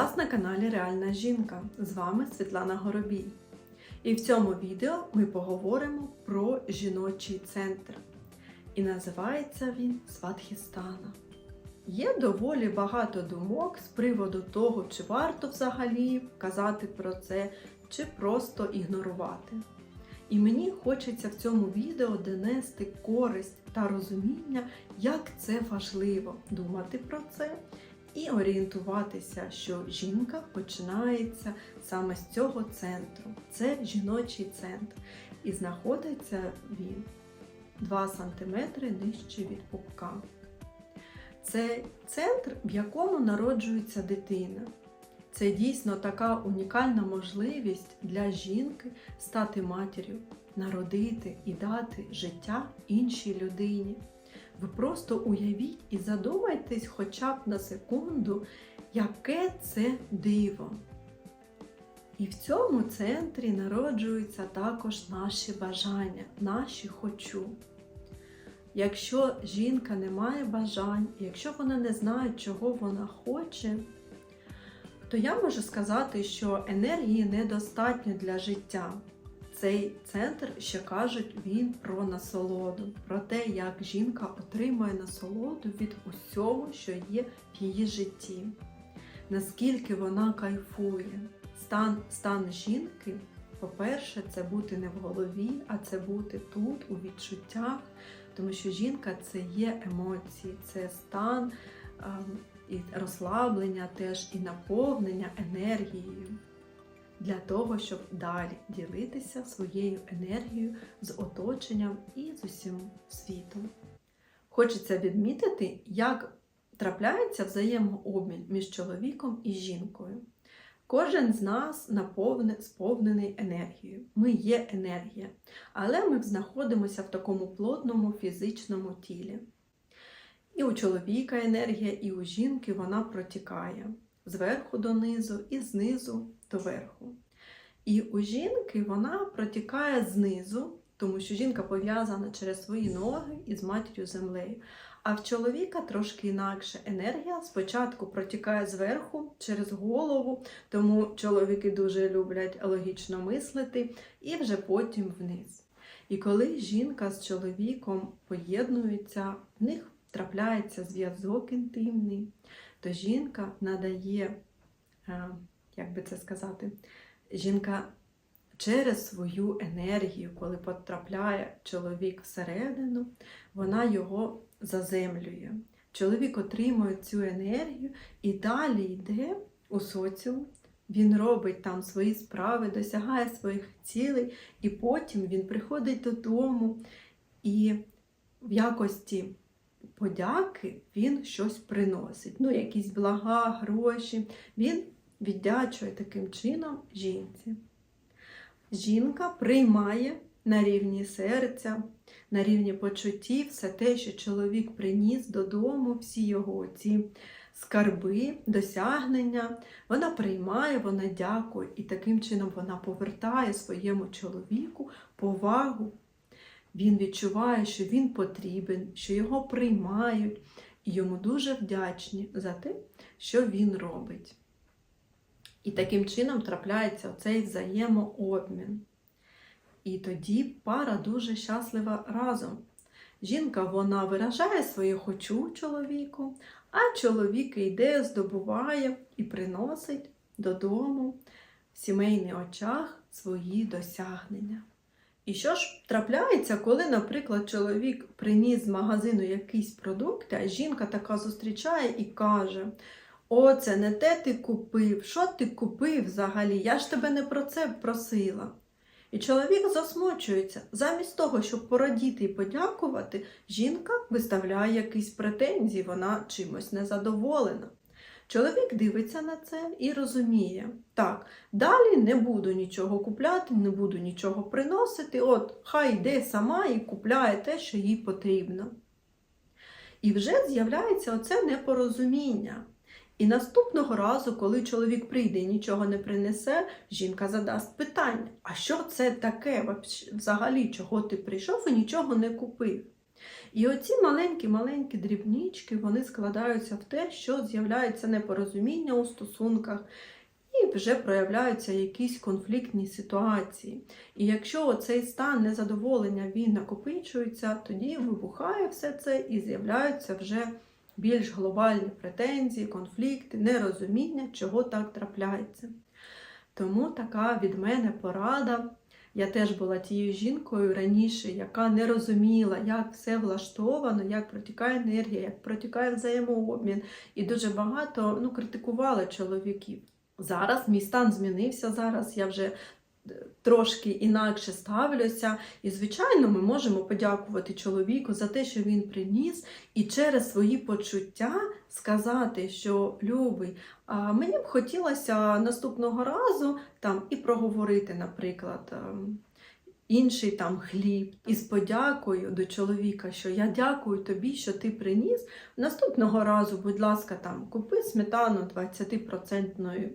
вас на каналі Реальна жінка. З вами Світлана Горобій. І в цьому відео ми поговоримо про жіночий центр. І називається він Сватхістана. Є доволі багато думок з приводу того, чи варто взагалі казати про це, чи просто ігнорувати. І мені хочеться в цьому відео донести користь та розуміння, як це важливо думати про це і орієнтуватися, що жінка починається саме з цього центру. Це жіночий центр. І знаходиться він 2 см нижче від пупка. Це центр, в якому народжується дитина. Це дійсно така унікальна можливість для жінки стати матір'ю, народити і дати життя іншій людині. Ви просто уявіть і задумайтесь хоча б на секунду, яке це диво. І в цьому центрі народжуються також наші бажання, наші хочу. Якщо жінка не має бажань, якщо вона не знає, чого вона хоче, то я можу сказати, що енергії недостатньо для життя. Цей центр ще кажуть він про насолоду, про те, як жінка отримує насолоду від усього, що є в її житті, наскільки вона кайфує. Стан, стан жінки, по-перше, це бути не в голові, а це бути тут, у відчуттях, тому що жінка це є емоції, це стан і розслаблення теж, і наповнення енергією для того, щоб далі ділитися своєю енергією з оточенням і з усім світом. Хочеться відмітити, як трапляється взаємообмін між чоловіком і жінкою. Кожен з нас наповне, сповнений енергією. Ми є енергія, але ми знаходимося в такому плотному фізичному тілі. І у чоловіка енергія, і у жінки вона протікає зверху донизу і знизу до верху. І у жінки вона протікає знизу, тому що жінка пов'язана через свої ноги із матір'ю землею. А в чоловіка трошки інакше енергія спочатку протікає зверху через голову, тому чоловіки дуже люблять логічно мислити, і вже потім вниз. І коли жінка з чоловіком поєднуються, в них трапляється зв'язок інтимний, то жінка надає, е, як би це сказати, жінка через свою енергію, коли потрапляє чоловік всередину, вона його заземлює. Чоловік отримує цю енергію і далі йде у соціум. Він робить там свої справи, досягає своїх цілей, і потім він приходить додому і в якості подяки він щось приносить. Ну, якісь блага, гроші. Він віддячує таким чином жінці. Жінка приймає на рівні серця, на рівні почуттів все те, що чоловік приніс додому, всі його ці скарби, досягнення. Вона приймає, вона дякує, і таким чином вона повертає своєму чоловіку повагу. Він відчуває, що він потрібен, що його приймають, і йому дуже вдячні за те, що він робить. І таким чином трапляється цей взаємообмін. І тоді пара дуже щаслива разом. Жінка вона виражає своє хочу чоловіку, а чоловік йде, здобуває і приносить додому в сімейних очах свої досягнення. І що ж трапляється, коли, наприклад, чоловік приніс з магазину якийсь продукт, а жінка така зустрічає і каже: О, це не те ти купив, що ти купив взагалі? Я ж тебе не про це просила. І чоловік засмучується. Замість того, щоб порадіти і подякувати, жінка виставляє якісь претензії, вона чимось незадоволена. Чоловік дивиться на це і розуміє, так, далі не буду нічого купляти, не буду нічого приносити, от хай йде сама і купляє те, що їй потрібно. І вже з'являється оце непорозуміння. І наступного разу, коли чоловік прийде і нічого не принесе, жінка задасть питання: а що це таке взагалі, чого ти прийшов і нічого не купив? І оці маленькі-маленькі дрібнички вони складаються в те, що з'являється непорозуміння у стосунках, і вже проявляються якісь конфліктні ситуації. І якщо цей стан незадоволення він накопичується, тоді вибухає все це і з'являються вже більш глобальні претензії, конфлікти, нерозуміння, чого так трапляється. Тому така від мене порада. Я теж була тією жінкою раніше, яка не розуміла, як все влаштовано, як протікає енергія, як протікає взаємообмін. І дуже багато ну, критикувала чоловіків. Зараз мій стан змінився. Зараз я вже трошки інакше ставлюся. І, звичайно, ми можемо подякувати чоловіку за те, що він приніс, і через свої почуття сказати, що любий, а мені б хотілося наступного разу там і проговорити, наприклад. ем, Інший там хліб із подякою до чоловіка, що я дякую тобі, що ти приніс. Наступного разу, будь ласка, там купи сметану 20%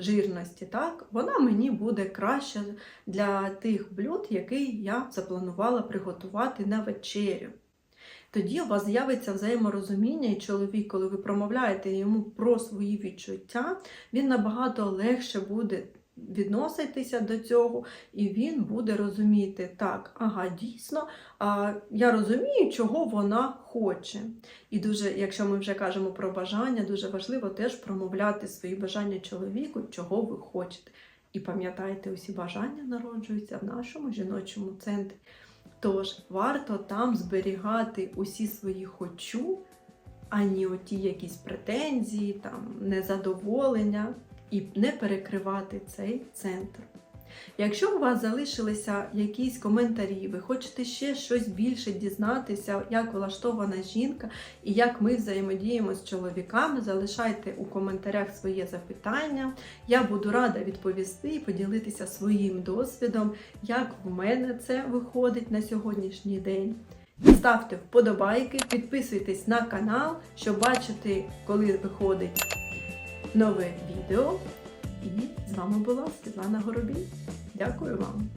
жирності. Так, вона мені буде краще для тих блюд, які я запланувала приготувати на вечерю. Тоді у вас з'явиться взаєморозуміння, і чоловік, коли ви промовляєте йому про свої відчуття, він набагато легше буде відноситися до цього, і він буде розуміти, так, ага, дійсно, а, я розумію, чого вона хоче. І дуже, якщо ми вже кажемо про бажання, дуже важливо теж промовляти свої бажання чоловіку, чого ви хочете. І пам'ятайте, усі бажання народжуються в нашому жіночому центрі. Тож варто там зберігати усі свої хочу, ані оті якісь претензії, там, незадоволення, і не перекривати цей центр. Якщо у вас залишилися якісь коментарі, ви хочете ще щось більше дізнатися, як влаштована жінка і як ми взаємодіємо з чоловіками, залишайте у коментарях своє запитання. Я буду рада відповісти і поділитися своїм досвідом, як в мене це виходить на сьогоднішній день. Ставте вподобайки, підписуйтесь на канал, щоб бачити, коли виходить нове відео. І з вами була Світлана Горобій. Дякую вам!